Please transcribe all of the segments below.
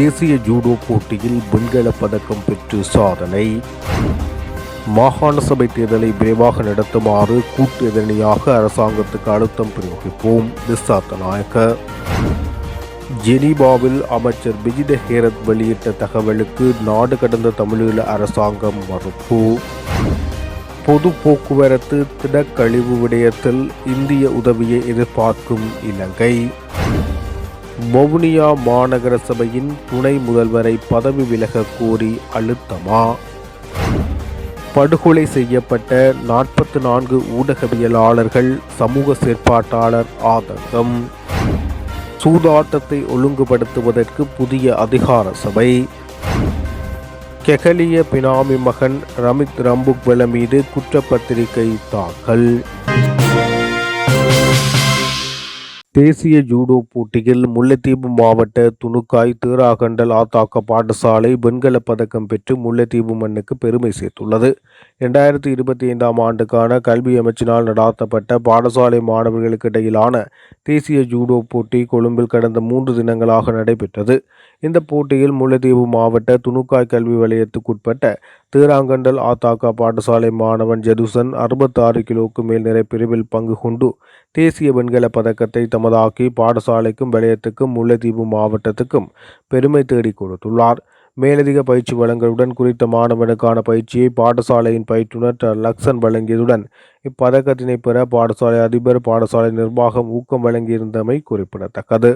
தேசிய ஜூடோ போட்டியில் வெண்கல பதக்கம் பெற்று சாதனை. மாகாண சபை தேர்தலை விரைவாக நடத்துமாறு கூட்டு எதிரணியாக அரசாங்கத்துக்கு அழுத்தம் பிரயோகிப்போம் திசாத்த நாயக்க ஜெனீபாவில் அமைச்சர் விஜித ஹேரத் வெளியிட்ட தகவலுக்கு நாடு கடந்த தமிழீழ அரசாங்கம் மறுப்பு. பொது போக்குவரத்து திடக்கழிவு விடயத்தில் இந்திய உதவியை எதிர்பார்க்கும் இலங்கை. வவுனியா மாநகர சபையின் துணை முதல்வரை பதவி விலக கோரி அழுத்தமா? படுகொலை செய்யப்பட்ட நாற்பத்தி நான்கு ஊடகவியலாளர்கள் சமூக செயற்பாட்டாளர் ஆதங்கம். சூதாட்டத்தை ஒழுங்குபடுத்துவதற்கு புதிய அதிகார சபை. கெகலிய பினாமி மகன் ரமித் ரம்புக்வெல மீது குற்றப்பத்திரிகை தாக்கல். தேசிய ஜூடோ போட்டியில் முல்லைத்தீவு மாவட்ட துணுக்காய் தேராகண்டல் ஆத்தாக்க பாடசாலை வெண்கலப் பதக்கம் பெற்று முல்லைத்தீவு மண்ணுக்கு பெருமை சேர்த்துள்ளது. இரண்டாயிரத்தி இருபத்தி ஐந்தாம் ஆண்டுக்கான கல்வி அமைச்சினால் நடாத்தப்பட்ட பாடசாலை மாணவர்களுக்கு இடையிலான தேசிய ஜூடோ போட்டி கொழும்பில் கடந்த மூன்று தினங்களாக நடைபெற்றது. இந்த போட்டியில் முல்லைத்தீவு மாவட்ட துணுக்காய் கல்வி வலயத்துக்குட்பட்ட தேராங்கண்டல் ஆத்தாக்கா பாடசாலை மாணவன் ஜெதுசன் அறுபத்தாறு கிலோவுக்கு மேல் நிறை பிரிவில் பங்கு கொண்டு தேசிய வெண்கல பதக்கத்தை தமதாக்கி பாடசாலைக்கும் வலயத்துக்கும் முல்லைத்தீவு மாவட்டத்துக்கும் பெருமை தேடி கொடுத்துள்ளார் மேலதிக பயிற்சி வழங்கலுடன் குறித்த மாணவனுக்கான பயிற்சியை பாடசாலையின் பயிற்றுனர் ட. லக்சன் வழங்கியதுடன் இப்பதக்கத்தினை பெற பாடசாலை அதிபர் பாடசாலை நிர்வாகம் ஊக்கம் வழங்கியிருந்தமை குறிப்பிடத்தக்கது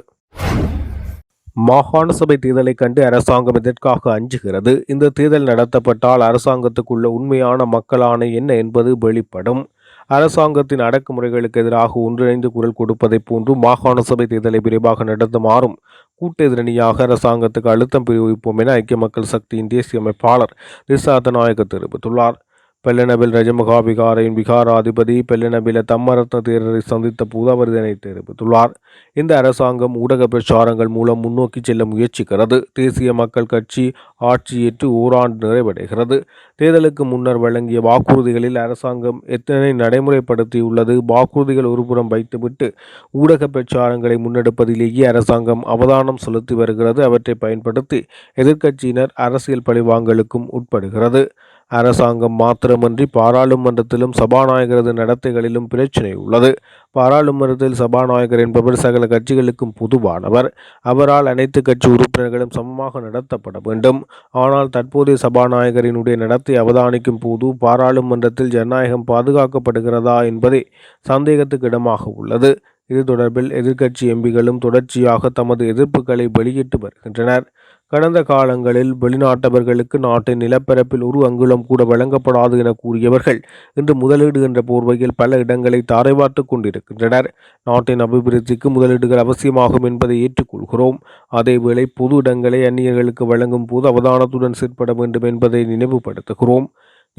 மாகாண சபை தேர்தலை கண்டு அரசாங்கம் இதற்காக அஞ்சுகிறது? இந்த தேர்தல் நடத்தப்பட்டால் அரசாங்கத்துக்குள்ள உண்மையான மக்களான என்ன என்பது வெளிப்படும். அரசாங்கத்தின் அடக்குமுறைகளுக்கு எதிராக ஒன்றிணைந்து குரல் கொடுப்பதைப் போன்று மாகாண சபை தேர்தலை விரைவாக நடத்துமாறும் கூட்டெதிரணியாக அரசாங்கத்துக்கு அழுத்தம் பிரிவிப்போம் என ஐக்கிய மக்கள் சக்தியின் தேசிய அமைப்பாளர் ரிசாத நாயக்க தெரிவித்துள்ளார். பெல்லநபில் ரஜமகா விகாரையின் விகாராதிபதி பெல்லநபில தம்மரத்ன தேரரை சந்தித்த போது அவர் இதனை தெரிவித்துள்ளார். இந்த அரசாங்கம் ஊடக பிரச்சாரங்கள் மூலம் முன்னோக்கி செல்ல முயற்சிக்கிறது. தேசிய மக்கள் கட்சி ஆட்சியேற்று ஓராண்டு நிறைவடைகிறது. தேர்தலுக்கு முன்னர் வழங்கிய வாக்குறுதிகளில் அரசாங்கம் எத்தனை நடைமுறைப்படுத்தியுள்ளது வாக்குறுதிகள் ஒருபுறம் வைத்துவிட்டு ஊடக பிரச்சாரங்களை முன்னெடுப்பதிலேயே அரசாங்கம் அவதானம் செலுத்தி வருகிறது. அவற்றை பயன்படுத்தி எதிர்க்கட்சியினர் அரசியல் பழிவாங்கலுக்கும் உட்படுகிறது. அரசாங்கம் மாத்திரமன்றி பாராளுமன்றத்திலும் சபாநாயகரது நடத்தைகளிலும் பிரச்சினை உள்ளது. பாராளுமன்றத்தில் சபாநாயகர் என்பவர் சகல கட்சிகளுக்கும் பொதுவானவர். அவரால் அனைத்து கட்சி உறுப்பினர்களும் சமமாக நடத்தப்பட வேண்டும். ஆனால் தற்போதைய சபாநாயகரினுடைய நடத்தை அவதானிக்கும் போது பாராளுமன்றத்தில் ஜனநாயகம் பாதுகாக்கப்படுகிறதா என்பதே சந்தேகத்துக்கு இடமாக உள்ளது. இது தொடர்பில் எதிர்க்கட்சி எம்பிகளும் தொடர்ச்சியாக தமது எதிர்ப்புகளை வெளியிட்டு வருகின்றனர். கடந்த காலங்களில் வெளிநாட்டவர்களுக்கு நாட்டின் நிலப்பரப்பில் ஒரு அங்குலம் கூட வழங்கப்படாது என கூறியவர்கள் இன்று முதலீடு என்ற போர்வையில் பல இடங்களை தாரை கொண்டிருக்கின்றனர். நாட்டின் அபிவிருத்திக்கு முதலீடுகள் அவசியமாகும் என்பதை ஏற்றுக்கொள்கிறோம். அதேவேளை பொது இடங்களை அந்நியர்களுக்கு வழங்கும் போது அவதானத்துடன் செயற்பட வேண்டும் என்பதை நினைவுபடுத்துகிறோம்.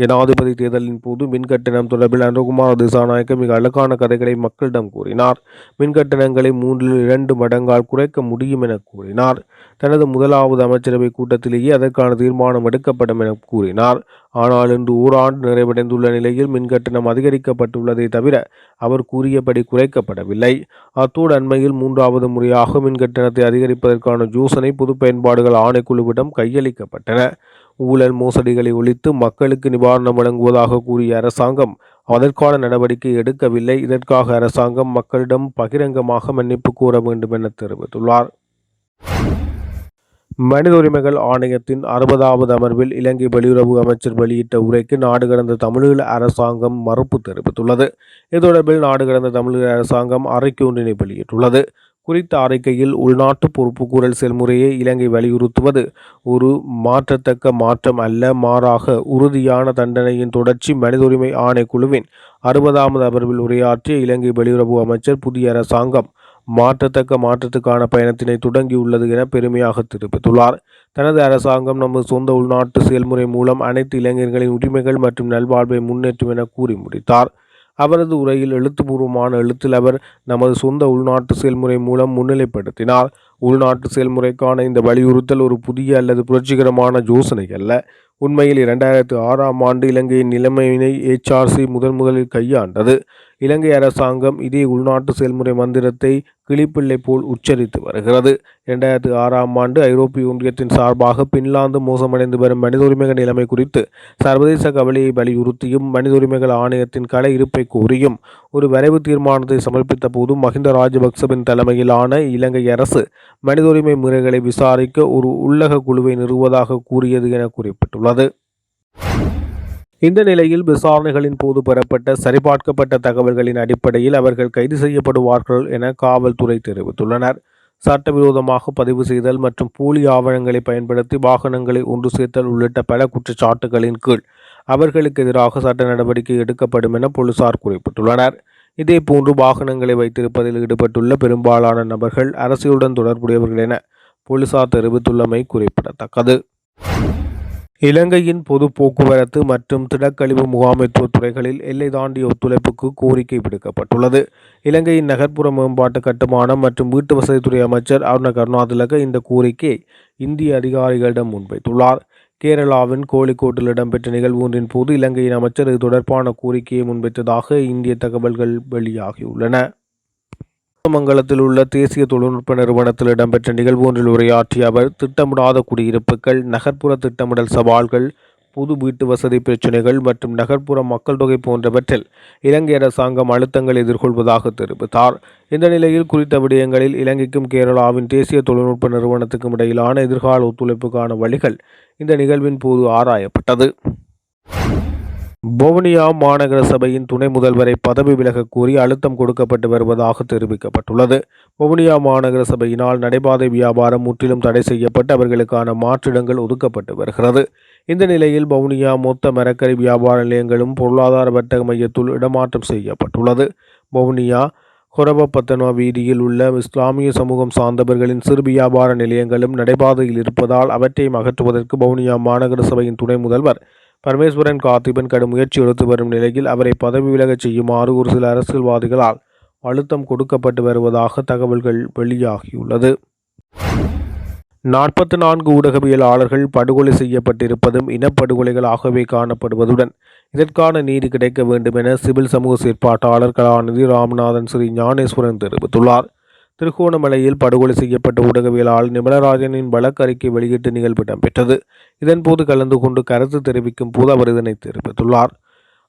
ஜனாதிபதி தேர்தலின் போது மின்கட்டணம் தொடர்பில் அனுகுமார் திசாநாயக்க மிக அழகான கதைகளை மக்களிடம் கூறினார். மின்கட்டணங்களை மூன்றில் இரண்டு மடங்கால் குறைக்க முடியும் என கூறினார். தனது முதலாவது அமைச்சரவை கூட்டத்திலேயே அதற்கான தீர்மானம் எடுக்கப்படும் என கூறினார். ஆனால் இன்று ஓராண்டு நிறைவடைந்துள்ள நிலையில் மின்கட்டணம் அதிகரிக்கப்பட்டுள்ளதை தவிர அவர் கூறியபடி குறைக்கப்படவில்லை. அத்தோடு அண்மையில் மூன்றாவது முறையாக மின்கட்டணத்தை அதிகரிப்பதற்கான யோசனை பொது பயன்பாடுகள் ஆணைக்குழுவிடம் கையளிக்கப்பட்டன. ஊழல் மோசடிகளை ஒழித்து மக்களுக்கு நிவாரணம் வழங்குவதாக கூறிய அரசாங்கம் அதற்கான நடவடிக்கை எடுக்கவில்லை. இதற்காக அரசாங்கம் மக்களிடம் பகிரங்கமாக மன்னிப்பு கூற வேண்டும் என தெரிவித்துள்ளார். மனித உரிமைகள் ஆணையத்தின் அறுபதாவது அமர்வில் இலங்கை வெளியுறவு அமைச்சர் வெளியிட்ட உரைக்கு நாடு கடந்த தமிழீழ அரசாங்கம் மறுப்பு தெரிவித்துள்ளது. இது தொடர்பில் நாடு கடந்த தமிழீழ அரசாங்கம் அறிக்கை ஒன்றினை வெளியிட்டுள்ளது. குறித்த அறிக்கையில் உள்நாட்டு பொறுப்புக்கூறல் செயல்முறையை இலங்கை வலியுறுத்துவது ஒரு மாற்றத்தக்க மாற்றம் அல்ல மாறாக உறுதியான தண்டனையின் தொடர்ச்சி மனித உரிமை ஆணைக்குழுவின் அறுபதாவது அமர்வில் உரையாற்றிய இலங்கை வெளியுறவு அமைச்சர் புதிய அரசாங்கம் மாற்றத்தக்க மாற்றத்துக்கான பயணத்தினை தொடங்கியுள்ளது என பெருமையாக தெரிவித்துள்ளார். தனது அரசாங்கம் நமது சொந்த உள்நாட்டு செயல்முறை மூலம் அனைத்து இளைஞர்களின் உரிமைகள் மற்றும் நல்வாழ்வை முன்னேற்றும் என கூறி முடித்தார். அவரது உரையில் எழுத்துப்பூர்வமான எழுத்தில் அவர் நமது சொந்த உள்நாட்டு செயல்முறை மூலம் முன்னிலைப்படுத்தினார். உள்நாட்டு செயல்முறைக்கான இந்த வலியுறுத்தல் ஒரு புதிய அல்லது புரட்சிகரமான யோசனை அல்ல உண்மையில் இரண்டாயிரத்து ஆறாம் ஆண்டு இலங்கையின் நிலைமையினை ஹெச்ஆர்சி முதன் முதலில் கையாண்டது. இலங்கை அரசாங்கம் இதே உள்நாட்டு செயல்முறை மந்திரத்தை கிளிப்பிள்ளை போல் உச்சரித்து வருகிறது. இரண்டாயிரத்தி ஆறாம் ஆண்டு ஐரோப்பிய ஒன்றியத்தின் சார்பாக பின்லாந்து மோசமடைந்து வரும் மனித உரிமைகள் நிலைமை குறித்து சர்வதேச கவலையை வலியுறுத்தியும் மனித உரிமைகள் ஆணையத்தின் கலை இருப்பை கூறியும் ஒரு வரைவு தீர்மானத்தை சமர்ப்பித்த போது மஹிந்த ராஜபக்சவின் தலைமையிலான இலங்கை அரசு மனித உரிமை முறைகளை விசாரிக்க ஒரு உள்ளக குழுவை நிறுவதாக கூறியது என குறிப்பிட்டுள்ளது. இந்த நிலையில் விசாரணைகளின் போது பெறப்பட்ட சரிபார்க்கப்பட்ட தகவல்களின் அடிப்படையில் அவர்கள் கைது செய்யப்படுவார்கள் என காவல்துறை தெரிவித்துள்ளனர். சட்டவிரோதமாக பதிவு செய்தல் மற்றும் போலி ஆவணங்களை பயன்படுத்தி வாகனங்களை ஒன்று சேர்த்தல் உள்ளிட்ட பல குற்றச்சாட்டுகளின் கீழ் அவர்களுக்கு எதிராக சட்ட நடவடிக்கை எடுக்கப்படும் என போலீசார் குறிப்பிட்டுள்ளனர். இதேபோன்று வாகனங்களை வைத்திருப்பதில் ஈடுபட்டுள்ள பெரும்பாலான நபர்கள் அரசியலுடன் தொடர்புடையவர்கள் என போலீசார் தெரிவித்துள்ளமை குறிப்பிடத்தக்கது. இலங்கையின் பொது போக்குவரத்து மற்றும் திடக்கழிவு முகாமைத்துவ துறைகளில் எல்லை தாண்டிய ஒத்துழைப்புக்கு கோரிக்கை விடுக்கப்பட்டுள்ளது. இலங்கையின் நகர்ப்புற மேம்பாட்டு கட்டுமானம் மற்றும் வீட்டு வசதித்துறை அமைச்சர் அருண கருணாதிலக இந்த கோரிக்கையை இந்திய அதிகாரிகளிடம் முன்வைத்துள்ளார். கேரளாவின் கோழிக்கோட்டில் இடம்பெற்ற நிகழ்வு ஒன்றின் போது இலங்கையின் அமைச்சர் இது தொடர்பான கோரிக்கையை முன்வைத்ததாக இந்திய தகவல்கள் வெளியாகியுள்ளன. மங்கலத்தில் உள்ள தேசிய தொழில்நுட்ப நிறுவனத்தில் இடம்பெற்ற நிகழ்வு ஒன்றில் உரையாற்றிய அவர் திட்டமிடாத குடியிருப்புகள் நகர்ப்புற திட்டமிடல் சவால்கள் புது வீட்டு வசதி பிரச்சினைகள் மற்றும் நகர்ப்புற மக்கள் தொகை போன்றவற்றில் இலங்கை அரசாங்கம் அழுத்தங்கள் எதிர்கொள்வதாக தெரிவித்தார். இந்த நிலையில் குறித்த விடயங்களில் இலங்கைக்கும் கேரளாவின் தேசிய தொழில்நுட்ப நிறுவனத்துக்கும் இடையிலான எதிர்கால ஒத்துழைப்புக்கான வழிகள் இந்த நிகழ்வின் போது ஆராயப்பட்டது. வவுனியா மாநகர சபையின் துணை முதல்வரை பதவி விலகக் கோரி அழுத்தம் கொடுக்கப்பட்டு வருவதாக தெரிவிக்கப்பட்டுள்ளது. வவுனியா மாநகர சபையினால் நடைபாதை வியாபாரம் முற்றிலும் தடை செய்யப்பட்டு அவர்களுக்கான மாற்றிடங்கள் ஒதுக்கப்பட்டு வருகிறது. இந்த நிலையில் வவுனியா மொத்த மரக்கறி வியாபார நிலையங்களும் பொருளாதார வர்த்தக மையத்துள் இடமாற்றம் செய்யப்பட்டுள்ளது. வவுனியா கொரபப்பத்தனோ வீதியில் உள்ள இஸ்லாமிய சமூகம் சார்ந்தவர்களின் சிறு வியாபார நிலையங்களும் நடைபாதையில் இருப்பதால் அவற்றை அகற்றுவதற்கு வவுனியா மாநகர சபையின் துணை முதல்வர் பரமேஸ்வரன் கார்த்திபன் கடும் முயற்சி எடுத்து வரும் நிலையில் அவரை பதவி விலகச் செய்யுமாறு ஒரு சில அரசியல்வாதிகளால் அழுத்தம் கொடுக்கப்பட்டு வருவதாக தகவல்கள் வெளியாகியுள்ளது. நாற்பத்தி நான்கு ஊடகவியலாளர்கள் படுகொலை செய்யப்பட்டிருப்பதும் இனப்படுகொலைகளாகவே காணப்படுவதுடன் இதற்கான நீதி கிடைக்க வேண்டும் என சிவில் சமூக செயற்பாட்டாளர் கலாநிதி ராமநாதன் ஸ்ரீ ஞானேஸ்வரன் தெரிவித்துள்ளார். திருகோணமலையில் படுகொலை செய்யப்பட்ட ஊடகவியலாளர் நிமலராஜனின் வழக்கறிக்கை வெளியிட்டு நிகழ்வு இடம்பெற்றது இதன்போது கலந்து கொண்டு கருத்து தெரிவிக்கும் போது அவர் இதனை தெரிவித்துள்ளார்.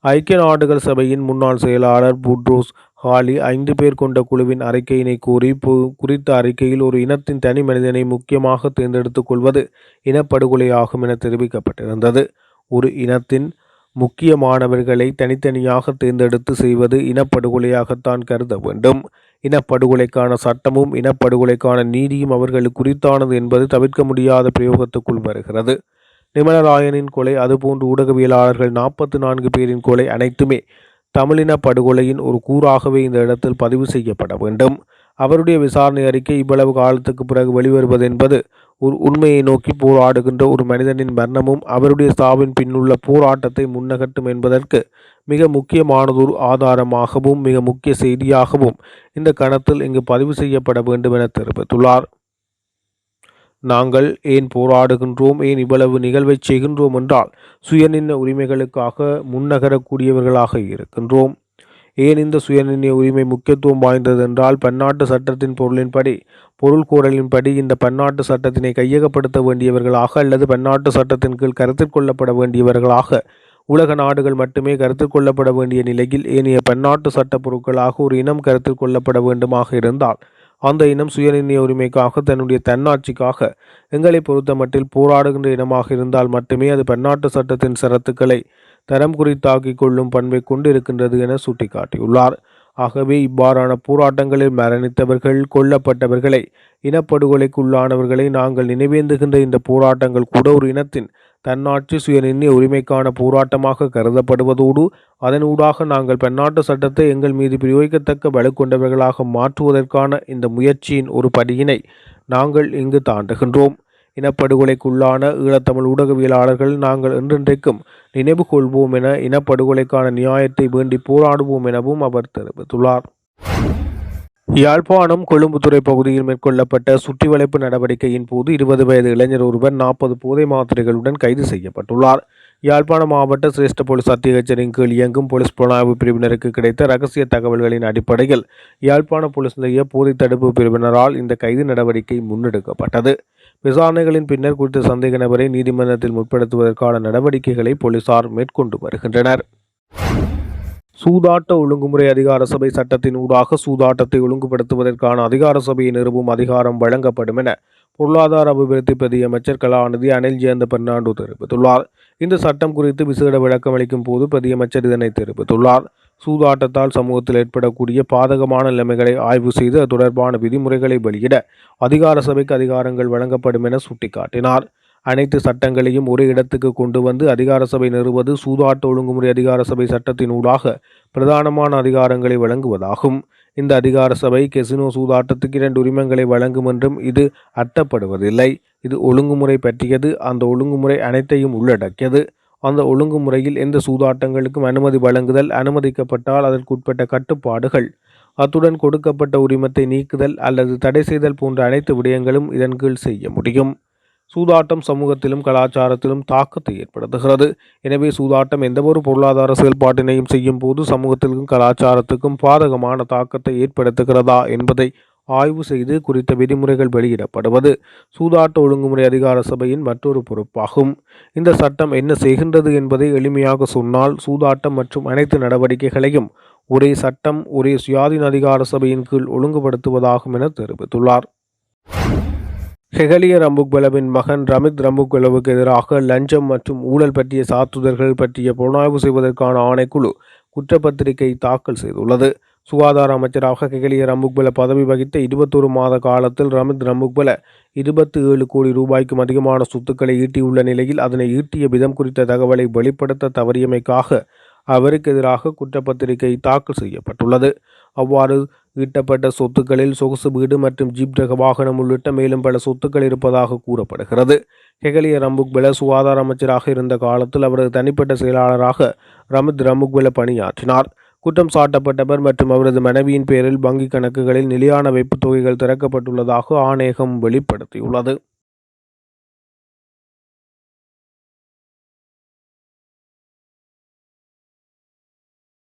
ஐக்கிய நாடுகள் சபையின் முன்னாள் செயலாளர் புட்ரோஸ் ஹாலி ஐந்து பேர் கொண்ட குழுவின் அறிக்கையினை கூறி குறித்த அறிக்கையில் ஒரு இனத்தின் தனி மனிதனை முக்கியமாக தேர்ந்தெடுத்துக் கொள்வது இனப்படுகொலையாகும் என தெரிவிக்கப்பட்டிருந்தது. ஒரு இனத்தின் முக்கியமானவர்களை தனித்தனியாக தேர்ந்தெடுத்து செய்வது இனப்படுகொலையாகத்தான் கருத வேண்டும். இனப்படுகொலைக்கான சட்டமும் இனப்படுகொலைக்கான நீதியும் அவர்களுக்கு குறித்தானது என்பது தவிர்க்க முடியாத பிரயோகத்துக்குள் வருகிறது. நிமலராயனின் கொலை அதுபோன்று ஊடகவியலாளர்கள் நாற்பத்தி நான்கு பேரின் கொலை அனைத்துமே தமிழின படுகொலையின் ஒரு கூறாகவே இந்த இடத்தில் பதிவு செய்யப்பட வேண்டும். அவருடைய விசாரணை அறிக்கை இவ்வளவு காலத்துக்கு பிறகு வெளிவருவது என்பது ஒரு உண்மையை நோக்கி போராடுகின்ற ஒரு மனிதனின் மரணமும் அவருடைய சாவின் பின்னுள்ள போராட்டத்தை முன்னகட்டும் என்பதற்கு மிக முக்கியமானதொரு ஆதாரமாகவும் மிக முக்கிய செய்தியாகவும் இந்த கணத்தில் இங்கு பதிவு செய்யப்பட வேண்டும் என தெரிவித்துள்ளார். நாங்கள் ஏன் போராடுகின்றோம்? ஏன் இவ்வளவு நிகழ்வை செய்கின்றோம் என்றால் சுயநின்ன உரிமைகளுக்காக முன்னகரக்கூடியவர்களாக இருக்கின்றோம். ஏன் இந்த சுயநிர்ணய உரிமை முக்கியத்துவம் வாய்ந்தது என்றால் பன்னாட்டு சட்டத்தின் பொருளின்படி பொருள் கூறலின்படி இந்த பன்னாட்டு சட்டத்தினை கையகப்படுத்த வேண்டியவர்களாக அல்லது பன்னாட்டு சட்டத்தின் கீழ் கருத்தில் கொள்ளப்பட வேண்டியவர்களாக உலக நாடுகள் மட்டுமே கருத்தில் கொள்ளப்பட வேண்டிய நிலையில் ஏனைய பன்னாட்டு சட்ட பொருட்களாக ஒரு இனம் கருத்தில் கொள்ளப்பட வேண்டுமாக இருந்தால் அந்த இனம் சுயநிர்ணய உரிமைக்காக தன்னுடைய தன்னாட்சிக்காக எங்களை பொறுத்தமட்டில் போராடுகின்ற இனமாக இருந்தால் மட்டுமே அது பன்னாட்டு சட்டத்தின் சரத்துக்களை தரம் குறித்தாக்கிக் கொள்ளும் பண்பை கொண்டிருக்கின்றது என சுட்டிக்காட்டியுள்ளார். ஆகவே இவ்வாறான போராட்டங்களில் மரணித்தவர்கள் கொல்லப்பட்டவர்களை இனப்படுகொலைக்குள்ளானவர்களை நாங்கள் நினைவேந்துகின்ற இந்த போராட்டங்கள் கூட ஒரு இனத்தின் தன்னாட்சி சுயநிர்ணய உரிமைக்கான போராட்டமாக கருதப்படுவதோடு அதனூடாக நாங்கள் பன்னாட்டு சட்டத்தை எங்கள் மீது பிரயோகிக்கத்தக்க வலு கொண்டவர்களாக மாற்றுவதற்கான இந்த முயற்சியின் ஒரு படியினை நாங்கள் இங்கு தாண்டுகின்றோம். இனப்படுகொலைக்குள்ளான ஈழத்தமிழ் ஊடகவியலாளர்கள் நாங்கள் என்றென்றைக்கும் நினைவு கொள்வோம் என இனப்படுகொலைக்கான நியாயத்தை வேண்டி போராடுவோம் எனவும் அவர் தெரிவித்துள்ளார். யாழ்ப்பாணம் கொழும்புத்துறை பகுதியில் மேற்கொள்ளப்பட்ட சுற்றிவளைப்பு நடவடிக்கையின் போது இருபது வயது இளைஞர் ஒருவர் நாற்பது போதை மாத்திரைகளுடன் கைது செய்யப்பட்டுள்ளார். யாழ்ப்பாணம் மாவட்ட சிரேஷ்ட போலீஸ் அத்தியட்சரின் கீழ் இயங்கும் போலீஸ் புலனாய்வு பிரிவினருக்கு கிடைத்த ரகசிய தகவல்களின் அடிப்படையில் யாழ்ப்பாண போலீஸ் நிலைய போதை தடுப்பு பிரிவினரால் இந்த கைது நடவடிக்கை முன்னெடுக்கப்பட்டது. விசாரணைகளின் பின்னர் குறித்த சந்தேக நபரை நீதிமன்றத்தில் முற்படுத்துவதற்கான நடவடிக்கைகளை போலீசார் மேற்கொண்டு வருகின்றனர். சூதாட்ட ஒழுங்குமுறை அதிகார சபை சட்டத்தின் ஊடாக சூதாட்டத்தை ஒழுங்குபடுத்துவதற்கான அதிகார சபையை நிறுவும் அதிகாரம் வழங்கப்படும் என பொருளாதார அபிவிருத்தி பிரதியமைச்சர் கலாநிதி அனில் ஜெயந்த பெர்னாண்டோ தெரிவித்துள்ளார். இந்த சட்டம் குறித்து விசேட விளக்கம் அளிக்கும் போது பிரதியமைச்சர் இதனை தெரிவித்துள்ளார். சூதாட்டத்தால் சமூகத்தில் ஏற்படக்கூடிய பாதகமான நிலைமைகளை ஆய்வு செய்து தொடர்பான விதிமுறைகளை வெளியிட அதிகார சபைக்கு அதிகாரங்கள் வழங்கப்படும் என சுட்டிக்காட்டினார். அனைத்து சட்டங்களையும் ஒரே இடத்துக்கு கொண்டு வந்து அதிகார சபை நிறுவது சூதாட்ட ஒழுங்குமுறை அதிகார சபை சட்டத்தின் ஊடாக பிரதானமான அதிகாரங்களை வழங்குவதாகும். இந்த அதிகார சபை கெசினோ சூதாட்டத்துக்கு இரண்டு உரிமங்களை வழங்கும் என்றும் இது அட்டப்படுவதில்லை. இது ஒழுங்குமுறை பற்றியது. அந்த ஒழுங்குமுறை அனைத்தையும் உள்ளடக்கியது. அந்த ஒழுங்குமுறையில் எந்த சூதாட்டங்களுக்கும் அனுமதி வழங்குதல் அனுமதிக்கப்பட்டால் அதற்குட்பட்ட கட்டுப்பாடுகள் அத்துடன் கொடுக்கப்பட்ட உரிமத்தை நீக்குதல் அல்லது தடை செய்தல் போன்ற அனைத்து விடயங்களும் இதன் கீழ் செய்ய முடியும். சூதாட்டம் சமூகத்திலும் கலாச்சாரத்திலும் தாக்கத்தை ஏற்படுத்துகிறது. எனவே சூதாட்டம் எந்தவொரு பொருளாதார செயல்பாட்டினையும் செய்யும் போது சமூகத்திற்கும் கலாச்சாரத்துக்கும் பாதகமான தாக்கத்தை ஏற்படுத்துகிறதா என்பதை ஆய்வு செய்து குறித்த விதிமுறைகள் வெளியிடப்படுவது சூதாட்ட ஒழுங்குமுறை அதிகார சபையின் மற்றொரு பொறுப்பாகும். இந்த சட்டம் என்ன செய்கின்றது என்பதை எளிமையாக சொன்னால் சூதாட்டம் மற்றும் அனைத்து நடவடிக்கைகளையும் ஒரே சட்டம் ஒரே சுயாதீன அதிகார சபையின் கீழ் ஒழுங்குபடுத்துவதாகும் என தெரிவித்துள்ளார். ஹெகலிய ரம்புக்வெலவின் மகன் ரமித் ரம்புக்வெலவுக்கு எதிராக லஞ்சம் மற்றும் ஊழல் பற்றிய சாத்துதல்கள் பற்றிய புலனாய்வு செய்வதற்கான ஆணைக்குழு குற்றப்பத்திரிகை தாக்கல் செய்துள்ளது. சுகாதார அமைச்சராக ஹெகலிய ரம்புக்வெல பதவி வகித்த இருபத்தொரு மாத காலத்தில் ரமித் ரம்புக்வெல இருபத்தி ஏழு கோடி ரூபாய்க்கும் அதிகமான சொத்துக்களை ஈட்டியுள்ள நிலையில் அதனை ஈட்டிய விதம் குறித்த தகவலை வெளிப்படுத்த தவறியமைக்காக அவருக்கு எதிராக குற்றப்பத்திரிகை தாக்கல் செய்யப்பட்டுள்ளது. அவ்வாறு ஈட்டப்பட்ட சொத்துக்களில் சொகுசு வீடு மற்றும் ஜீப் ரக வாகனம் உள்ளிட்ட மேலும் பல சொத்துக்கள் இருப்பதாக கூறப்படுகிறது. ஹெகலிய ரம்புக்பெல சுகாதார அமைச்சராக இருந்த காலத்தில் அவரது தனிப்பட்ட செயலாளராக ரமித் ரம்புக்பெல பணியாற்றினார். குற்றம் சாட்டப்பட்டவர் மற்றும் அவரது மனைவியின் பேரில் வங்கிக் கணக்குகளில் நிலையான வைப்புத் தொகைகள் திறக்கப்பட்டுள்ளதாக ஆணையகம் வெளிப்படுத்தியுள்ளது.